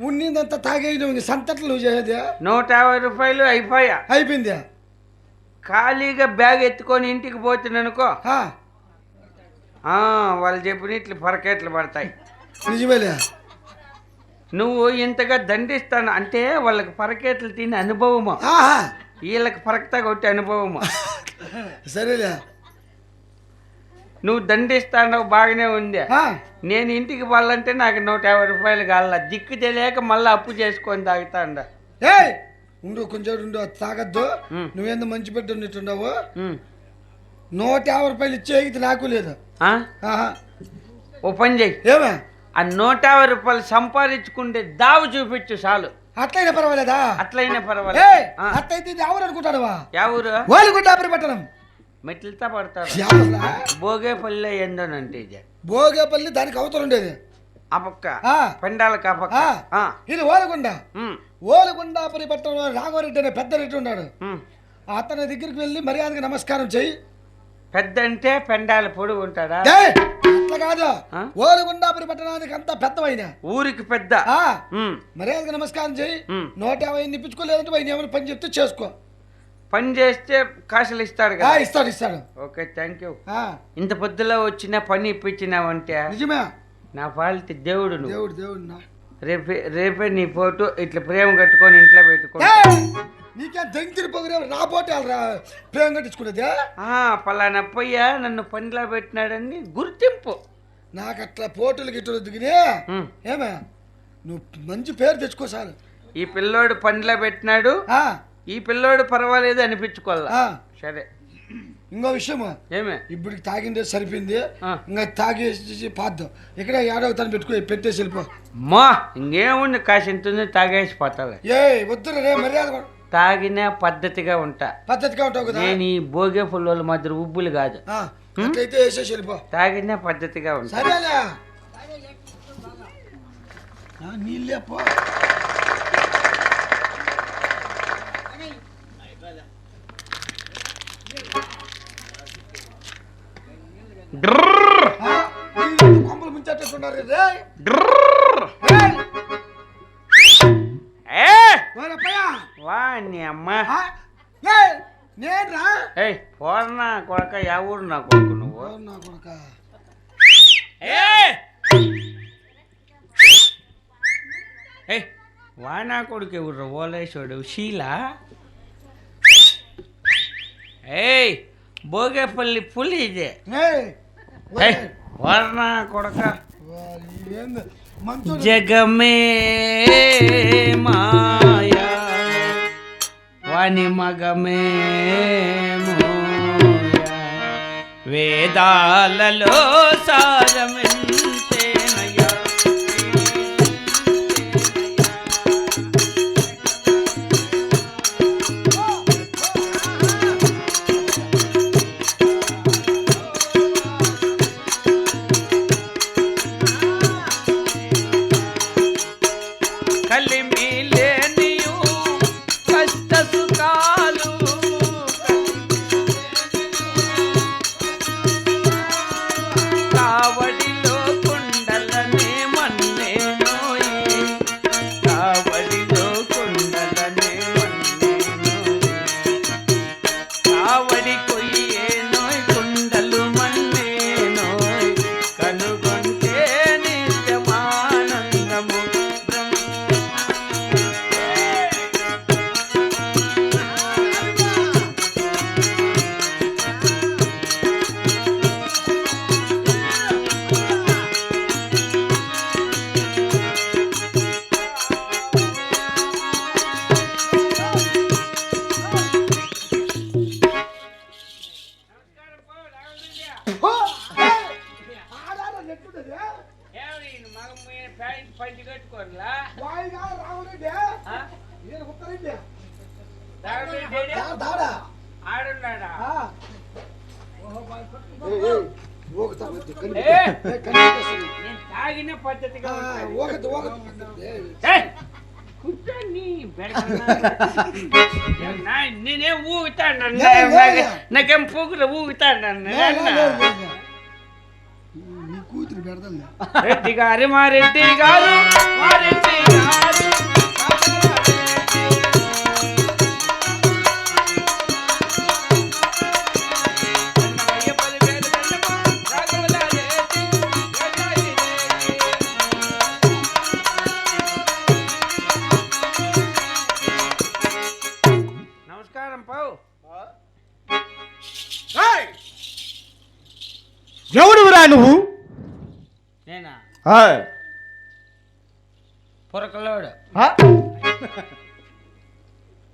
ఉన్నిందంతా తాగేయడం ఉంది. సంతట్లు నువ్వు చేసేది నూట యాభై రూపాయలు అయిపోయా. అయిపోయింది ఖాళీగా బ్యాగ్ ఎత్తుకొని ఇంటికి పోతున్నానుకో. వాళ్ళు చెప్పినట్లు పరకెట్లు పడతాయి. నిజమేలే. నువ్వు ఇంతగా దండిస్తాను అంటే వాళ్ళకి పరకెట్లు తినే అనుభవము. వీళ్ళకి పరకతా కొట్టే అనుభవము. సరేలే. నువ్వు దండిస్తాను బాగానే ఉంది. నేను ఇంటికి వాళ్ళంటే నాకు నూట యాభై రూపాయలు కావాల. దిక్కు తెలియక మళ్ళీ అప్పు చేసుకొని తాగుతాండ. ఉండు కొంచెం ఉండు తాగద్దు. ఉమ్. నువ్వేందో మంచి బిడ్డ ఉన్నట్టున్నావు. నూట యాభై రూపాయలు ఇచ్చేకి నాకు లేదు. ఓ పని చెయ్యి ఏమే? ఆ నూట యాభై రూపాయలు సంపాదించుకుంటే దావు చూపించు చాలు. అట్లయినా పర్వాలేదా? అట్లయినా పర్వాలేదు. అట్లయితే ఎవరు అనుకుంటాడువా? యా ఊరు వాళ్ళు కూడా పట్టణం మెట్లతో పడతాడు? భోగేపల్లి ఏందోనంటే ఇది. భోగేపల్లి దానికి అవతల ఉండేది. ఆ పక్క. ఆ, పెండాలకు ఆ పక్క. ఆ. ఆ. ఇది ఓలగుండ ఓలగుండాపురి పట్టణంలో రాఘవరెడ్డి అనే పెద్ద రెడ్డి ఉన్నాడు. అతని దగ్గరికి వెళ్ళి మర్యాదగా నమస్కారం చెయ్యి. పెద్ద అంటే పెండాల పొడుగు ఉంటాడా? అట్లా కాదు? ఓలగుండాపురి పట్టణానికి అంతా పెద్దవైన ఊరికి పెద్ద. మర్యాదగా నమస్కారం చెయ్యి. నూట యాభై నిప్పించుకోలేదంటే పని చెప్తే చేసుకో. పని చేస్తే కాసులు ఇస్తాడు కదా. ఇస్తాడు ఇస్తాడు. ఓకే థ్యాంక్ యూ ఇంత పొద్దులో వచ్చిన పని ఇప్పించినావంటే నిజమే. నా పాలిటి దేవుడు దేవుడు దేవుడు రేపే రేపే నీ ఫోటో ఇట్లా ప్రేమ కట్టుకొని ఇంట్లో పెట్టుకో నీకేం దెంగిరి పొగరే నా పోటీ ప్రేమ కట్టించుకునేది పలానా అప్పయ్య నన్ను పనిలో పెట్టినాడని గుర్తింపు. నాకు అట్లా పోటీలు గిట్టులు ఉమ్. ఏమే? నువ్వు మంచి పేరు తెచ్చుకో చాలు ఈ పిల్లోడు పనిలో పెట్టినాడు. ఈ పిల్లోడు పర్వాలేదు అనిపించుకోవాలా? సరే. ఇంకో విషయము. ఏమే? ఇప్పుడు తాగిందే సరిపోయింది. ఇంకా తాగేసి పాద్దాం. ఇక్కడ ఏడవ తను పెట్టుకుని పెట్టేసి వెళ్ళిపో. మా ఇంకేముంది? కాసింతుంది తాగేసి పోతాలే. ఏ వద్దురా రే మర్యాద. తాగిన పద్ధతిగా ఉంటా. పద్ధతిగా ఉంటావు కదా? నేను ఈ భోగే పుల్లోల మధ్య ఉబ్బులు కాదు. అట్లయితే వేసేసి వెళ్ళిపో. తాగిన పద్ధతిగా ఉంటా. సరేలే. ఆ, నీళ్ళే పో కొమ్మలు ముంచేటట్టున్నారు రే డ్రర్. రేయ్, ఏ! ఓరప్పయ్య, వా నీ అమ్మ. ఆ, ఏయ్, పోరనా కొడక యా ఊరు నా కొడుకు నువ్వు? నా కొడుకా. ఏయ్! ఏయ్ వా నా కొడుకు ఎవరు? ఓలేశ్వరుడు శీలా? ఏయ్ భోగేపల్లి పులి ఇదే ఏయ్, ఏయ్ వర్ణ కొడక వారి ఏంది మంచోడు. జగమే మాయా వాని మగమే మోయా Médico. కట్టుకోరులా వాయిగా రావురెడ్డి నేను ఉత్తరెడ్డి దా- దాడా ఆడున్నాడా ఆ. ఓహో, బాయ్ పట్టు. ఏయ్, ఏయ్, ఊగుతా వద్దు, కనిపెట్టు. ఏ! ఏయ్, కనిపెట్టేస్తుంది. నేను తాగిన గారు మారెడ్డి గారు మారెడ్డి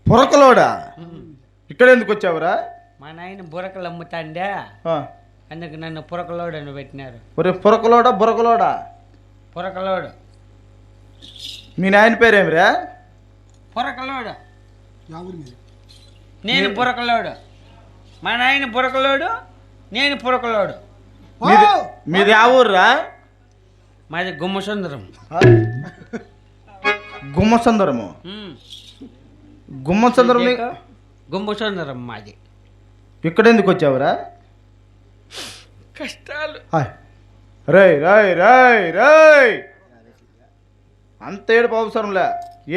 పొరకలోడు? ఇక్కడ ఎందుకు వచ్చావురా? మా నాయన బురకలు అమ్ముతాండే. అందుకు నన్ను పురకలోడు అని పెట్టినారు. ఒరే పొరకలోడా బురకలోడా? పురకలోడు. మీ నాయన పేరేమిరా? పురకలోడు. నేను పురకలోడు. మా నాయన పురకలోడు నేను పురకలోడు. మీది ఆ ఊర్రా? మాది గుమ్మసుందరం? గుమ్మసుందరము. గుమ్మసుందరం గుమ్మసుందరం మాది. ఇక్కడ ఎందుకు వచ్చావురా? కష్టాలు. హాయ్. రేయ్ రాయ్ రాయ్ రాయ్. అంత ఏడుపు అవసరంలే.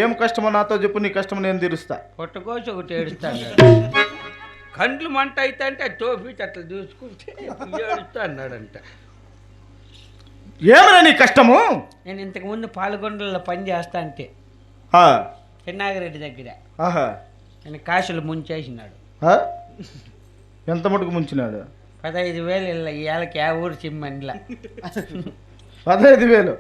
ఏం కష్టమో నాతో చెప్పు నీ కష్టమో నేను తీరుస్తా. పొట్టకోసి ఒకటి ఏడుస్తాడు కండ్లు మంట అయితే అంటే తోపి అట్లా చూసుకుంటే ఏడుస్తా అన్నాడంట. ఏమరా నీ కష్టము? నేను ఇంతకు ముందు పాల్గొండలో పని చేస్తా అంటే చిన్నాగిరెడ్డి దగ్గర. నేను కాసులు ముంచేసినాడు? ఎంత మటుకు ముంచినాడు? పదహైదు వేలు ఇళ్ళ ఇవాళకి ఆ ఊరు చిమ్మనిలా పదహైదు వేలు?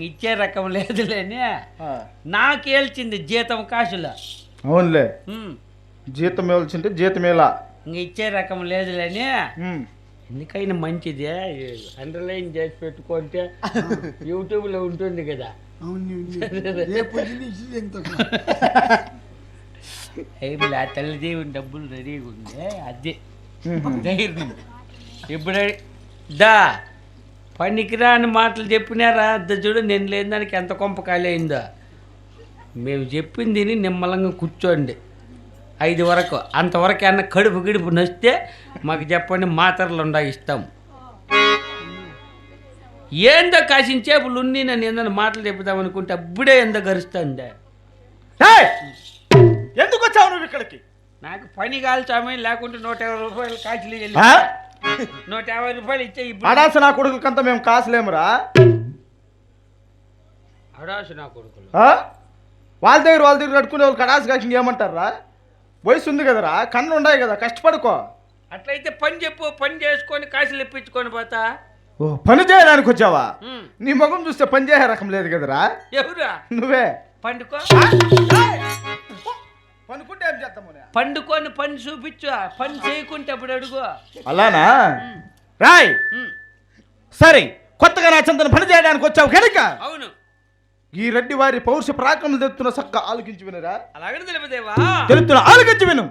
ఇచ్చే రకం లేదులేని ఆ. నాకు ఏల్చింది జీతం కాసులు. అవునులే. జీతం ఇవ్వాల్సింటే జీతం ఇలా ఇంక ఇచ్చే రకం లేదులేని ఎందుకైనా మంచిది? అండర్లైన్ చేసి పెట్టుకుంటే యూట్యూబ్లో ఉంటుంది కదా. అవును తల్లిదేవుని డబ్బులు రెడీగా ఉంది అదే. ధైర్యం. ఇప్పుడు దా పనికిరాని మాటలు చెప్పినారా? అద్ద చూడు నేను లేని దానికి ఎంత కొంప ఖాళీ అయిందో. మేము చెప్పింది నిమ్మలంగా కూర్చోండి. ఐదు వరకు. అంతవరకు అన్న కడుపు గిడుపు నొస్తే మాకు చెప్పండి మాత్రలు ఉండా ఇస్తాం. ఏందో కాసిన చేపులు ఉన్ని నన్ను ఏందన్నా మాటలు చెప్పుదాం అనుకుంటే అప్పుడే ఎంతో గరుస్తుంది! ఎందుకు వచ్చావు నువ్వు ఇక్కడికి? నాకు పని కాల్చామే లేకుంటే నూట యాభై రూపాయలు కాసులు వెళ్ళి? నూట యాభై రూపాయలు ఇచ్చే అడాస నా కొడుకులకంతా మేము కాసులేమురా? అడాసు నా కొడుకులు? వాళ్ళ దగ్గర వాళ్ళ దగ్గర కట్టుకునే వాళ్ళు కడాసు కాకి ఏమంటారా? వయసు ఉంది కదరా కన్ను ఉన్నాయి కదా కష్టపడుకో. అట్లయితే పని చెప్పు పని చేసుకొని కాసులు ఇప్పించుకొని పోతా. ఓ పని చేయడానికి వచ్చావా. నీ ముఖం చూస్తే పని చేసే రకం లేదు కదరా? ఎవరా? నువ్వే. పండుకో. పనుకుంటే ఏం చేద్దాము పండుకొని పని చూపించు పని చేయకుంటే అప్పుడు అడుగు. అలానా? రాయ్. సరే కొత్తగా నా చెంతను పని చేయడానికి వచ్చావు కనుక. అవును. ఈ రెడ్డి వారి పౌరుష పరాక్రమం తెస్తున్న సక్క ఆలోకించి వినరా? అలాగని తెలుపుదేవా తెలుస్తున్న ఆలోకించి విను.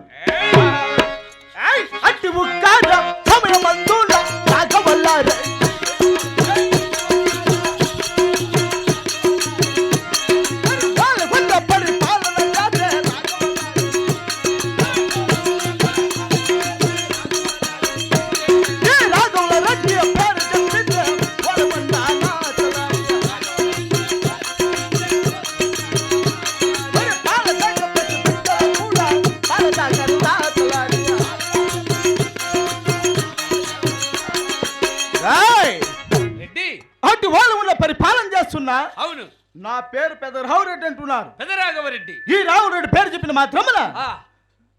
నా పేరు పెద్ద రావురెడ్డి అంటున్నారు. పెదరాఘవరెడ్డి ఈ రావురెడ్డి పేరు చెప్పిన మాత్రమున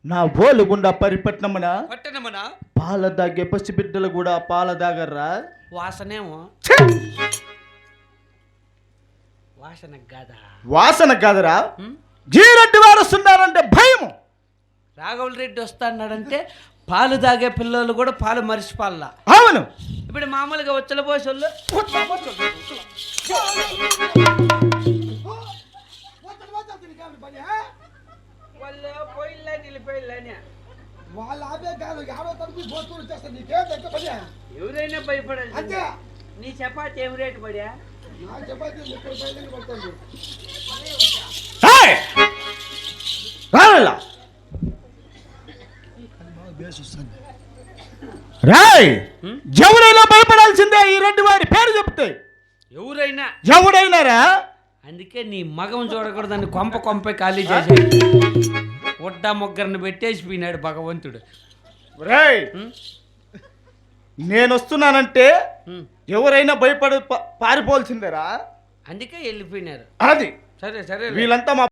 నా ఓలుగుండా పరిపట్నమున పట్టణమన? పాల దాగే పసిబిడ్డలు కూడా పాల దాగర్రా? వాసనేమో! వాసన కాదా వాసన కాదురా ఉమ్? జీరెడ్డి వారు వస్తున్నారంటే భయం రాఘవుల రెడ్డి వస్తాన్నాడంటే పాలు తాగే పిల్లలు కూడా పాలు మరిచిపాల అవును. ఇప్పుడు మామూలుగా వచ్చల పోసోళ్ళు వాళ్ళు పోయిల్లా నిలిపోయిల్లానే. వాళ్ళ ఆపే కాదు యాడో తరపు పోతులు చేస్తా నీకేం దగ్గర పని? ఎవరైనా భయపడాలి అంతే. నీ చపాతి ఏం రేటు పడా? నా చపాతీ ముప్పై రూపాయలు పడుతుంది. ఏయ్! రావాలా? బేస్ వస్తుంది రాయ్? ఎవరైనా భయపడాల్సిందే ఈ రెడ్డి వారి పేరు చెప్తే. ఎవరైనా. ఎవడైనారా? అందుకే నీ మగం చూడకూడదని కొంప కొంప ఖాళీ చేసి ఉడ్డ ముగ్గురిని పెట్టేసి పోయినాడు భగవంతుడు. రేయ్? నేను వస్తున్నానంటే. ఎవరైనా భయపడి పారిపోవాల్సిందేరా? అందుకే వెళ్ళిపోయినారు. అది. సరే సరే వీళ్ళంతా మా